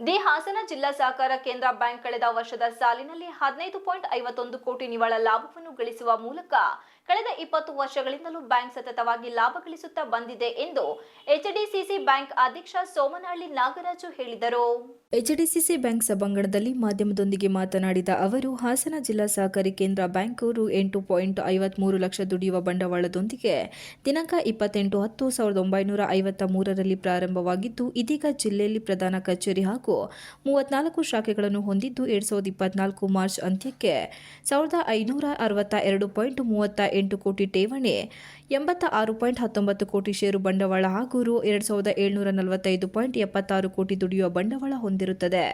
ಹಾಸನ ಜಿಲ್ಲಾ ಸಹಕಾರ ಕೇಂದ್ರ ಬ್ಯಾಂಕ್ ಕಳೆದ ವರ್ಷದ ಸಾಲಿನಲ್ಲಿ ಹದಿನೈದು ಪಾಯಿಂಟ್ ಐವತ್ತೊಂದು ಕೋಟಿ ನಿವ್ವಳ ಲಾಭವನ್ನು ಗಳಿಸುವ ಮೂಲಕ ಕಳೆದ ಇಪ್ಪತ್ತು ವರ್ಷಗಳಿಂದಲೂ ಬ್ಯಾಂಕ್ ಸತತವಾಗಿ ಲಾಭ ಗಳಿಸುತ್ತಾ ಬಂದಿದೆ ಎಂದು ಎಚ್ಡಿಸಿಸಿ ಬ್ಯಾಂಕ್ ಅಧ್ಯಕ್ಷ ಸೋಮನಹಳ್ಳಿ ನಾಗರಾಜು ಹೇಳಿದರು. ಎಚ್ಡಿಸಿಸಿ ಬ್ಯಾಂಕ್ ಸಭಾಂಗಣದಲ್ಲಿ ಮಾಧ್ಯಮದೊಂದಿಗೆ ಮಾತನಾಡಿದ ಅವರು, ಹಾಸನ ಜಿಲ್ಲಾ ಸಹಕಾರಿ ಕೇಂದ್ರ ಬ್ಯಾಂಕ್ ರು ಎಂಟು ಪಾಯಿಂಟ್ ಐವತ್ಮೂರು ಲಕ್ಷ ದುಡಿಯುವ ಬಂಡವಾಳದೊಂದಿಗೆ ದಿನಾಂಕ ಇಪ್ಪತ್ತೆಂಟು ಹತ್ತು ಸಾವಿರದ ಒಂಬೈನೂರ ಐವತ್ತ ಮೂರರಲ್ಲಿ ಪ್ರಾರಂಭವಾಗಿದ್ದು, ಇದೀಗ ಜಿಲ್ಲೆಯಲ್ಲಿ ಪ್ರಧಾನ ಕಚೇರಿ ಹಾಗೂ ಮೂವತ್ನಾಲ್ಕು ಶಾಖೆಗಳನ್ನು ಹೊಂದಿದ್ದು ಎರಡ್ ಸಾವಿರದ ಇಪ್ಪತ್ನಾಲ್ಕು ಮಾರ್ಚ್ ಅಂತ್ಯಕ್ಕೆ ಸಾವಿರದ ಐನೂರ ಅರವತ್ತ ಎರಡು ಪಾಯಿಂಟ್ ಮೂವತ್ತ ಎಂಟು ಕೋಟಿ ಠೇವಣಿ, ಎಂಬತ್ತ ಆರು ಪಾಯಿಂಟ್ ಹತ್ತೊಂಬತ್ತು ಕೋಟಿ ಷೇರು ಬಂಡವಾಳ ಹಾಗೂ ರು ಎರಡು ಸಾವಿರದ ಏಳ್ನೂರ ನಲವತ್ತೈದು ಪಾಯಿಂಟ್ ಎಪ್ಪತ್ತಾರು ಕೋಟಿ ದುಡಿಯುವ ಬಂಡವಾಳ ಹೊಂದಿರುತ್ತದೆ.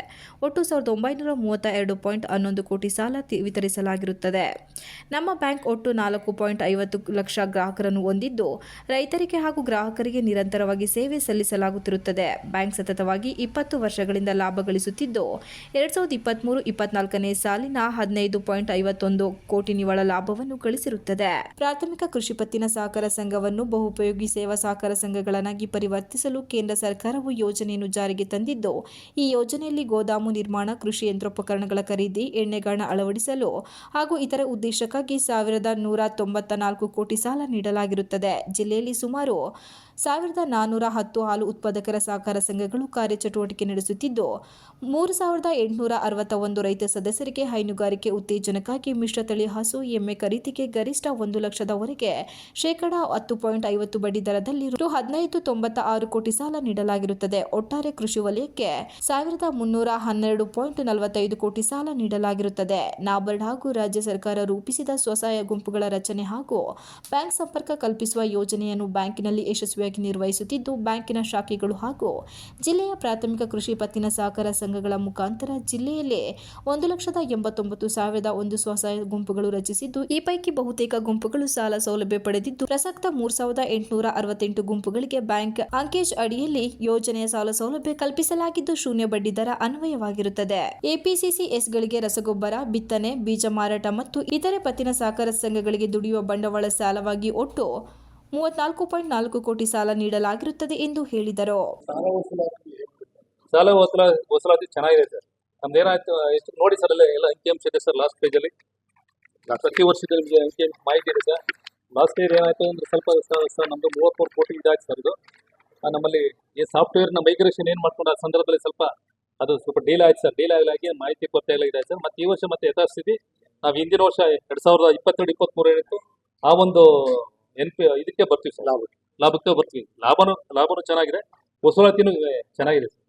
ಒಟ್ಟು ಸಾವಿರದ ಒಂಬೈನೂರ ಮೂವತ್ತ ಎರಡು ಪಾಯಿಂಟ್ ಹನ್ನೊಂದು ಕೋಟಿ ಸಾಲ ವಿತರಿಸಲಾಗಿರುತ್ತದೆ. ನಮ್ಮ ಬ್ಯಾಂಕ್ ಒಟ್ಟು ನಾಲ್ಕು ಪಾಯಿಂಟ್ ಐವತ್ತು ಲಕ್ಷ ಗ್ರಾಹಕರನ್ನು ಹೊಂದಿದ್ದು, ರೈತರಿಗೆ ಹಾಗೂ ಗ್ರಾಹಕರಿಗೆ ನಿರಂತರವಾಗಿ ಸೇವೆ ಸಲ್ಲಿಸಲಾಗುತ್ತಿರುತ್ತದೆ. ಬ್ಯಾಂಕ್ ಸತತವಾಗಿ ಇಪ್ಪತ್ತು ವರ್ಷಗಳಿಂದ ಲಾಭ ಗಳಿಸುತ್ತಿದ್ದು ಎರಡ್ ಸಾವಿರದ ಇಪ್ಪತ್ಮೂರು ಇಪ್ಪತ್ನಾಲ್ಕನೇ ಸಾಲಿನ ಹದಿನೈದು ಪಾಯಿಂಟ್ ಐವತ್ತೊಂದು ಕೋಟಿ ನಿವ್ವಳ ಲಾಭವನ್ನು ಗಳಿಸಿರುತ್ತದೆ. ಪ್ರಾಥಮಿಕ ಕೃಷಿ ಪತ್ತಿನ ಸಹಕಾರ ಸಂಘವನ್ನು ಬಹುಪಯೋಗಿ ಸೇವಾ ಸಹಕಾರ ಸಂಘಗಳನ್ನಾಗಿ ಪರಿವರ್ತಿಸಲು ಕೇಂದ್ರ ಸರ್ಕಾರವು ಯೋಜನೆಯನ್ನು ಜಾರಿಗೆ ತಂದಿದ್ದು, ಈ ಯೋಜನೆಯಲ್ಲಿ ಗೋದಾಮು ನಿರ್ಮಾಣ, ಕೃಷಿ ಯಂತ್ರೋಪಕರಣಗಳ ಖರೀದಿ, ಎಣ್ಣೆಗಾಣ ಅಳವಡಿಸಲು ಹಾಗೂ ಇತರ ಉದ್ದೇಶಕ್ಕಾಗಿ ಸಾವಿರದ ನೂರ ತೊಂಬತ್ತ ನಾಲ್ಕು ಕೋಟಿ ಸಾಲ ನೀಡಲಾಗಿರುತ್ತದೆ. ಜಿಲ್ಲೆಯಲ್ಲಿ ಸುಮಾರು ಸಾವಿರದ ನಾನ್ನೂರ ಹತ್ತು ಹಾಲು ಉತ್ಪಾದಕರ ಸಹಕಾರ ಸಂಘಗಳು ಕಾರ್ಯಚಟುವಟಿಕೆ ನಡೆಸುತ್ತಿದ್ದು ಮೂರು ಸಾವಿರದ ಎಂಟುನೂರ ಅರವತ್ತ ಒಂದು ರೈತ ಸದಸ್ಯರಿಗೆ ಹೈನುಗಾರಿಕೆ ಉತ್ತೇಜನಕ್ಕಾಗಿ ಮಿಶ್ರತಳಿ ಹಸು, ಎಮ್ಮೆ ಖರೀದಿಗೆ ಗರಿಷ್ಠ ಒಂದು ಲಕ್ಷದವರೆಗೆ ಶೇಕಡಾ ಹತ್ತು ಪಾಯಿಂಟ್ ಐವತ್ತು ಬಡ್ಡಿ ದರದಲ್ಲಿ ಹದಿನೈದು ತೊಂಬತ್ತ ಆರು ಕೋಟಿ ಸಾಲ ನೀಡಲಾಗಿರುತ್ತದೆ. ಒಟ್ಟಾರೆ ಕೃಷಿ ವಲಯಕ್ಕೆ ಸಾವಿರದ ಮುನ್ನೂರ ಹನ್ನೆರಡು ಪಾಯಿಂಟ್ ನಲವತ್ತೈದು ಕೋಟಿ ಸಾಲ ನೀಡಲಾಗಿರುತ್ತದೆ. ನಾಬಾರ್ಡ್ ಹಾಗೂ ರಾಜ್ಯ ಸರ್ಕಾರ ರೂಪಿಸಿದ ಸ್ವಸಹಾಯ ಗುಂಪುಗಳ ರಚನೆ ಹಾಗೂ ಬ್ಯಾಂಕ್ ಸಂಪರ್ಕ ಕಲ್ಪಿಸುವ ಯೋಜನೆಯನ್ನು ಬ್ಯಾಂಕಿನಲ್ಲಿ ಯಶಸ್ವಿಯಾಗಿ ನಿರ್ವಹಿಸುತ್ತಿದ್ದು, ಬ್ಯಾಂಕಿನ ಶಾಖೆಗಳು ಹಾಗೂ ಜಿಲ್ಲೆಯ ಪ್ರಾಥಮಿಕ ಕೃಷಿ ಪತ್ತಿನ ಸಹಕಾರ ಸಂಘಗಳ ಮುಖಾಂತರ ಜಿಲ್ಲೆಯಲ್ಲಿ ಒಂದು ಲಕ್ಷದ ಎಂಬತ್ತೊಂಬತ್ತು ಸಾವಿರದ ಒಂದು ಸ್ವಸಹಾಯ ಗುಂಪುಗಳು ರಚಿಸಿದ್ದು, ಈ ಪೈಕಿ ಬಹುತೇಕ ಗುಂಪುಗಳು ಸಾಲ ಸೌಲಭ್ಯ ಪಡೆದಿದ್ದು, ಪ್ರಸಕ್ತ ಮೂರ್ ಸಾವಿರದ ಎಂಟುನೂರ ಅರವತ್ತೆಂಟು ಗುಂಪುಗಳಿಗೆ ಬ್ಯಾಂಕ್ ಅಂಕೇಜ್ ಅಡಿಯಲ್ಲಿ ಯೋಜನೆಯ ಸಾಲ ಸೌಲಭ್ಯ ಕಲ್ಪಿಸಲಾಗಿದ್ದು, ಶೂನ್ಯ ಬಡ್ಡಿ ದರ ಅನ್ವಯವಾಗಿರುತ್ತದೆ. ಎಪಿಸಿಸಿಎಸ್ಗಳಿಗೆ ರಸಗೊಬ್ಬರ, ಬಿತ್ತನೆ, ಬೀಜ ಮಾರಾಟ ಮತ್ತು ಇತರೆ ಪತ್ತಿನ ಸಹಕಾರ ಸಂಘಗಳಿಗೆ ದುಡಿಯುವ ಬಂಡವಾಳ ಸಾಲವಾಗಿ ಒಟ್ಟು ಮೂವತ್ನಾಲ್ಕು ಪಾಯಿಂಟ್ ನಾಲ್ಕು ಕೋಟಿ ಸಾಲ ನೀಡಲಾಗಿರುತ್ತದೆ ಎಂದು ಹೇಳಿದರು. ಸಾಲ ವಸೂಲ ವಸೂಲಾತಿ ಚೆನ್ನಾಗಿದೆ ಸರ್. ನಮ್ದು ಏನಾಯ್ತು ಎಷ್ಟು ನೋಡಿ ಸರ್ ಎಲ್ಲ ಎಲ್ಲ ಅಂಕಿಅಂಶ ಇದೆ ಸರ್ ಲಾಸ್ಟ್ ಪೇಜಲ್ಲಿ ಪ್ರತಿ ವರ್ಷದ ನಿಮಗೆ ಅಂಕಿ ಮಾಹಿತಿ ಇದೆ ಸರ್. ಲಾಸ್ಟ್ ಇಯರ್ ಏನಾಯ್ತು ಅಂದ್ರೆ ಸ್ವಲ್ಪ ಸರ್ ನಮ್ದು ಮೂವತ್ಮೂರು ಕೋಟಿ ಇದಾಯ್ತು ಸರ್ ಇದು. ನಮ್ಮಲ್ಲಿ ಈ ಸಾಫ್ಟ್ವೇರ್ನ ಮೈಗ್ರೇಷನ್ ಏನು ಮಾಡ್ಕೊಂಡು ಆ ಸಂದರ್ಭದಲ್ಲಿ ಸ್ವಲ್ಪ ಅದು ಸ್ವಲ್ಪ ಡೀಲ್ ಆಯ್ತು ಸರ್. ಡೀಲ್ ಆಗಲಾಗಿ ಮಾಹಿತಿ ಕೊರತೆ ಎಲ್ಲ ಇದೆ ಸರ್. ಮತ್ತೆ ಈ ವರ್ಷ ಮತ್ತೆ ಯಥಾಸ್ಥಿತಿ ನಾವು ಹಿಂದಿನ ವರ್ಷ ಎರಡ್ ಸಾವಿರದ ಇಪ್ಪತ್ತೆರಡು ಇಪ್ಪತ್ತ್ಮೂರು ಏನಿತ್ತು ಆ ಒಂದು ಎನ್ ಪಿ ಇದಕ್ಕೆ ಬರ್ತೀವಿ ಸರ್. ಲಾಭ ಲಾಭಕ್ಕೆ ಬರ್ತೀವಿ. ಲಾಭನೂ ಲಾಭನೂ ಚೆನ್ನಾಗಿದೆ. ವಸೂಲಾತಿನೂ ಚೆನ್ನಾಗಿದೆ ಸರ್.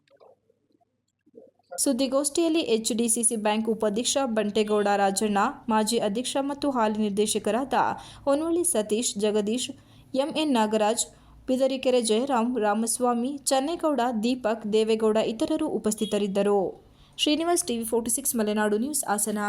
ಸುದ್ದಿಗೋಷ್ಠಿಯಲ್ಲಿ ಎಚ್ಡಿಸಿಸಿ ಬ್ಯಾಂಕ್ ಉಪಾಧ್ಯಕ್ಷ ಬಂಟೇಗೌಡ ರಾಜಣ್ಣ, ಮಾಜಿ ಅಧ್ಯಕ್ಷ ಮತ್ತು ಹಾಲಿ ನಿರ್ದೇಶಕರಾದ ಹೊನ್ನೊಳ್ಳಿ ಸತೀಶ್, ಜಗದೀಶ್, ಎಂಎನ್ ನಾಗರಾಜ್ ಬಿದರಿಕೆರೆ ಜಯರಾಮ್, ರಾಮಸ್ವಾಮಿ, ಚನ್ನೇಗೌಡ, ದೀಪಕ್, ದೇವೇಗೌಡ ಇತರರು ಉಪಸ್ಥಿತರಿದ್ದರು. Srinivas TV forty six Malenadu news Hassan.